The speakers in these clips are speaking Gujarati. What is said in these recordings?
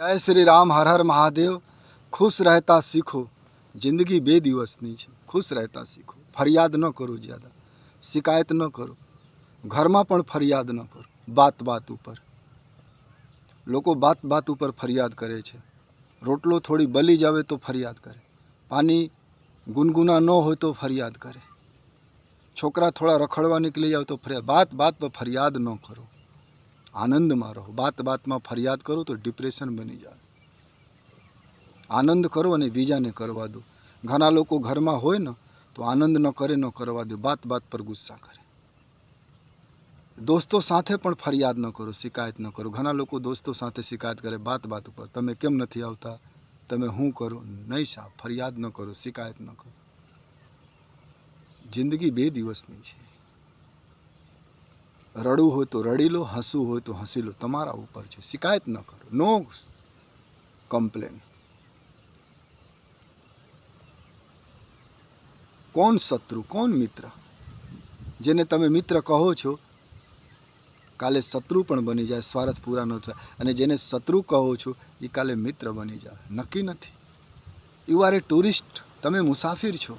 જય શ્રી રામ, હર હર મહાદેવ. ખુશ રહેતા શીખો. જિંદગી બે દિવસની છે. ખુશ રહેતા શીખો. ફરિયાદ ન કરો જ્યાદા. શિકાયત ન કરો. ઘરમાં પણ ફરિયાદ ન કરો. બાત બાત ઉપર. લોકો બાત બાત ઉપર ફરિયાદ કરે છે. રોટલો થોડી બલી જાવે તો ફરિયાદ કરે. પાણી ગુનગુના ન હોય તો ફરિયાદ કરે. છોકરા થોડા રખડવા નીકળી જાવ તો ફરિયાદ. વાત વાત પર ફરિયાદ ન કરો. આનંદમાં રહો. બાત બાતમાં ફરિયાદ કરો તો ડિપ્રેશન બની જાય. આનંદ કરો અને બીજાને કરવા દો. ઘણા લોકો ઘરમાં હોય ને, તો આનંદ ન કરે, ન કરવા દો. બાત બાત પર ગુસ્સા કરે. દોસ્તો સાથે પણ ફરિયાદ ન કરો, શિકાયત ન કરો. ઘણા લોકો દોસ્તો સાથે શિકાયત કરે બાત બાત ઉપર. તમે કેમ નથી આવતા? તમે હું કરો? નહીં સાહેબ. ફરિયાદ ન કરો, શિકાયત ન કરો. જિંદગી બે દિવસની છે. રડવું હોય તો રડી લો હસવું હોય તો હસી લો તમારા ઉપર છે. શિકાયત ન કરો. નો કમ્પ્લેન કોણ શત્રુ? કોણ મિત્ર? જેને તમે મિત્ર કહો છો, કાલે શત્રુ પણ બની જાય, સ્વાર્થ પૂરા ન થાય. અને જેને શત્રુ કહો છો એ કાલે મિત્ર બની જાય. નક્કી નથી. You are a tourist. તમે મુસાફિર છો.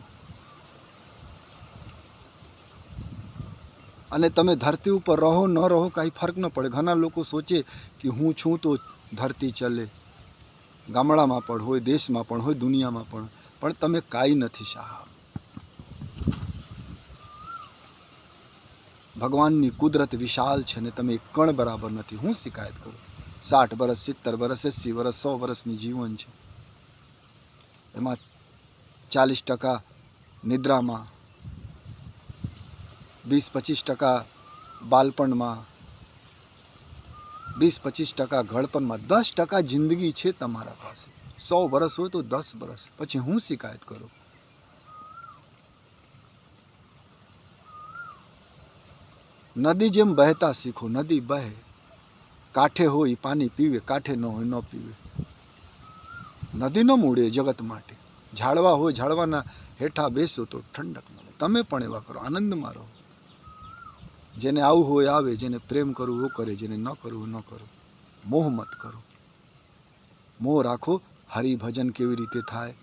અને તમે ધરતી ઉપર રહો, ન રહો, કાંઈ ફરક ન પડે. ઘણા લોકો સોચે કે હું છું તો ધરતી ચાલે. ગામડામાં પણ હોય, દેશમાં પણ હોય, દુનિયામાં પણ. પણ તમે કાંઈ નથી સાહેબ ભગવાનની કુદરત વિશાળ છે ને તમે કણ બરાબર નથી. હું શિકાયત કરું? સાઠ વર્ષ સિત્તેર વર્ષ એંસી વર્ષ સો વર્ષની જીવન છે. એમાં ચાલીસ ટકા નિદ્રામાં વીસ પચીસ ટકા બાલપણમાં, વીસ પચીસ ટકા ઘડપણમાં, દસ ટકા જિંદગી છે તમારા પાસે. સો વર્ષ હોય તો દસ વર્ષ પછી હું શિકાયત કરું? નદી જેમ બહેતા શીખો, નદી બહે કાંઠે હોય પાણી પીવે, કાંઠે ન હોય ન પીવે. નદી ન મૂળે જગત માટે. ઝાડવા હોય, ઝાડવાના હેઠા બેસો તો ઠંડક મળે. તમે પણ એવા કરો, આનંદમાં રહો. જેને આવું હોય આવે, જેને પ્રેમ કરવું કરે, જેને ન કરવું ન કરો. મોહ મત કરો. મોહ રાખો, હરિભજન કેવી રીતે થાય?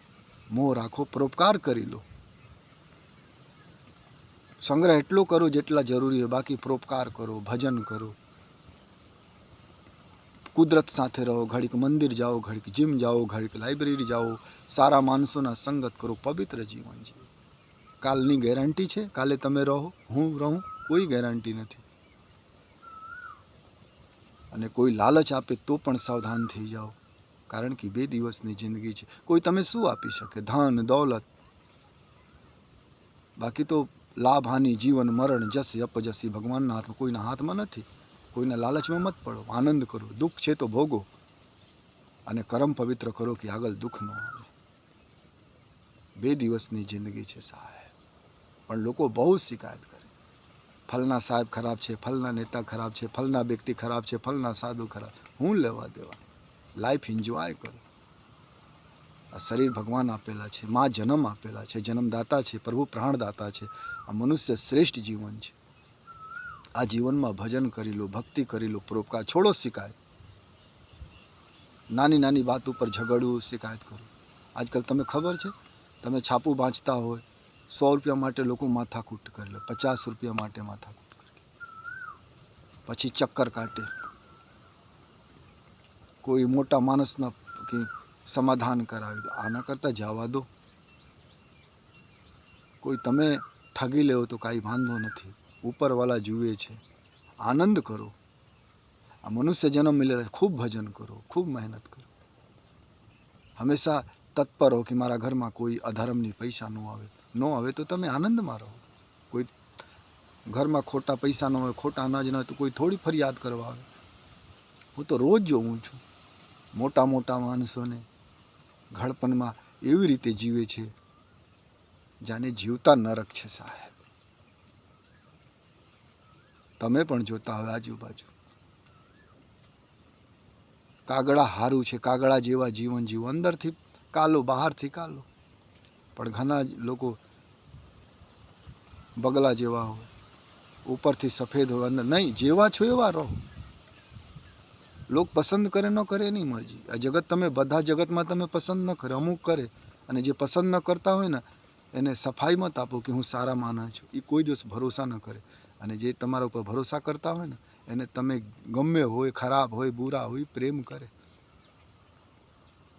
મોહ રાખો, પરોપકાર કરી લો. સંગ્રહ એટલો કરો જેટલા જરૂરી હોય, બાકી પરોપકાર કરો, ભજન કરો. કુદરત સાથે રહો, ઘડીક મંદિર જાઓ, ઘડીક જીમ જાઓ, ઘડીક લાઇબ્રેરી જાઓ, સારા માણસોના સંગત કરો, પવિત્ર જીવન જીવો. કાલની ગેરંટી છે. કાલે તમે રહો, હું રહું, કોઈ ગેરંટી નથી. અને કોઈ લાલચ આપે તો પણ સાવધાન થઈ જાઓ. કારણ કે બે દિવસની જિંદગી છે. કોઈ તમે શું આપી શકે? ધન, દોલત. બાકી તો લાભ, હાનિ, જીવન, મરણ, જસી, અપજસી ભગવાનના હાથમાં કોઈના હાથમાં નથી. કોઈના લાલચમાં મત પડો. આનંદ કરો. દુઃખ છે તો ભોગો. અને કરમ પવિત્ર કરો કે આગળ દુઃખ ન આવે. બે દિવસની જિંદગી છે સાહેબ. પણ લોકો બહુ શિકાયત કરે. ફલના સાહેબ ખરાબ છે, ફલના નેતા ખરાબ છે, ફલના વ્યક્તિ ખરાબ છે, ફલના સાધુ ખરાબ હું લેવા દેવા? લાઈફ એન્જોય કરો. આ શરીર ભગવાન આપેલા છે, મા જન્મ આપેલા છે, જન્મદાતા છે, પ્રભુ પ્રાણદાતા છે. આ મનુષ્ય શ્રેષ્ઠ જીવન છે. આ જીવનમાં ભજન કરી લો, ભક્તિ કરી લો, પરોપકાર. છોડો શિકાયત. નાની નાની વાત ઉપર ઝઘડવું, શિકાયત કરો. આજકાલ તમે ખબર છે? તમે છાપું વાંચતા હોય સો રૂપિયા માટે લોકો માથાકૂટ કરી લે પચાસ રૂપિયા માટે માથાકૂટ કરી પછી ચક્કર કાઢે. કોઈ મોટા માણસના કે સમાધાન કરાવી દો આના કરતાં જવા દો. કોઈ તમે ઠગી લેવો તો કાંઈ વાંધો નથી. ઉપરવાલા જુએ છે. આનંદ કરો. આ મનુષ્ય જન્મ મિલે ખૂબ ભજન કરો, ખૂબ મહેનત કરો. હંમેશા તત્પર હો કે મારા ઘરમાં કોઈ અધર્મની પૈસા ન આવે. ન આવે તો તમે આનંદમાં રહો. કોઈ ઘરમાં ખોટા પૈસા ન હોય, ખોટા અનાજ ન હોય તો કોઈ થોડી ફરિયાદ કરવા આવે. હું તો રોજ જોઉં છું. મોટા મોટા માણસોને ઘડપણમાં એવી રીતે જીવે છે જાણે જીવતા નરક છે સાહેબ. તમે પણ જોતા હવે આજુબાજુ. કાગડા હારું છે કાગડા જેવા જીવન જીવો. અંદરથી કાલો, બહારથી કાલો. પણ ઘણા જ લોકો બગલા જેવા હોય. ઉપરથી સફેદ હોય અંદર નહીં, જેવા છો એવા રહો. લોક પસંદ કરે ન કરે એની મરજી. આ જગત તમે, બધા જગતમાં તમે પસંદ ન કરે, અમુક કરે. અને જે પસંદ ન કરતા હોય ને, એને સફાઈ મત આપો કે હું સારા માના છું. એ કોઈ દિવસ ભરોસા ન કરે. અને જે તમારા ઉપર ભરોસા કરતા હોય ને, એને તમે ગમે હોય, ખરાબ હોય, બુરા હોય, પ્રેમ કરે.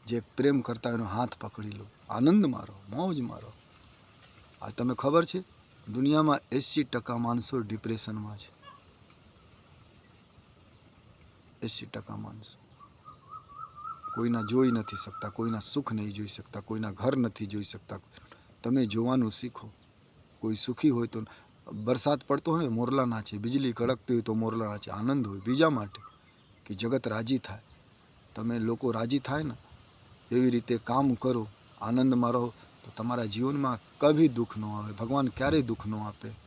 જે પ્રેમ કરતા એનો હાથ પકડી લો, આનંદ મારો, મોજ મારો. આ તમે ખબર છે, દુનિયામાં એંસી ટકા માણસો ડિપ્રેશનમાં છે. એંસી ટકા માણસો. કોઈના જોઈ નથી શકતા, કોઈના સુખ નહીં જોઈ શકતા, કોઈના ઘર નથી જોઈ શકતા. તમે જોવાનું શીખો. કોઈ સુખી હોય તો વરસાદ પડતો હોય ને મોરલા નાચે વીજળી કડકતી હોય તો મોરલા નાચે આનંદ હોય. બીજા માટે કે જગત રાજી થાય. તમે લોકો રાજી થાય ને એવી રીતે કામ કરો, આનંદમાં રહો, તો તમારા જીવનમાં કભી દુઃખ ન આવે. ભગવાન ક્યારેય દુઃખ ન આપે.